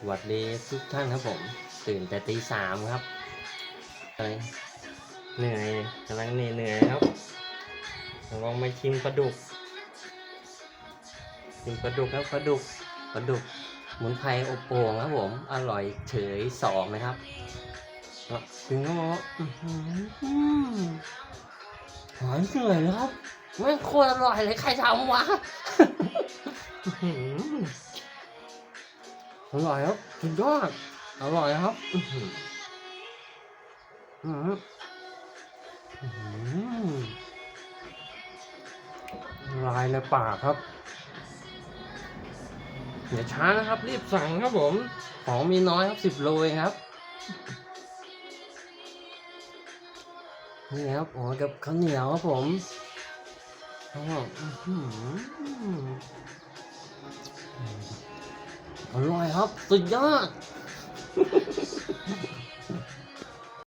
สวัสดีทุกท่านครับผม ตื่นแต่ตีสามครับเอ้ยเหนื่อยกำลังเหนื่อยเหนื่อยครับลองมาชิมปลาดุกชิมปลาดุกครับปลาดุกปลาดุกหมุนไพรอบโป่งครับผม อร่อยเฉยสองนะครับถึงก็บอกว่าหอหายเหนื่อยเลยครับแม่โคตรอร่อยเลยใครทำวะ อร่อยครับสุดยอดอร่อยครับอื้อหืออื้อหืออื้อหือลายในปากครับอย่าช้านะครับรีบสั่งครับผมของมีน้อยครับสิบโลเองครับนี่ครับโอ้กับข้าวเหนียวครับผมอ้อื้อหือ อร่อยครับ สุดยอด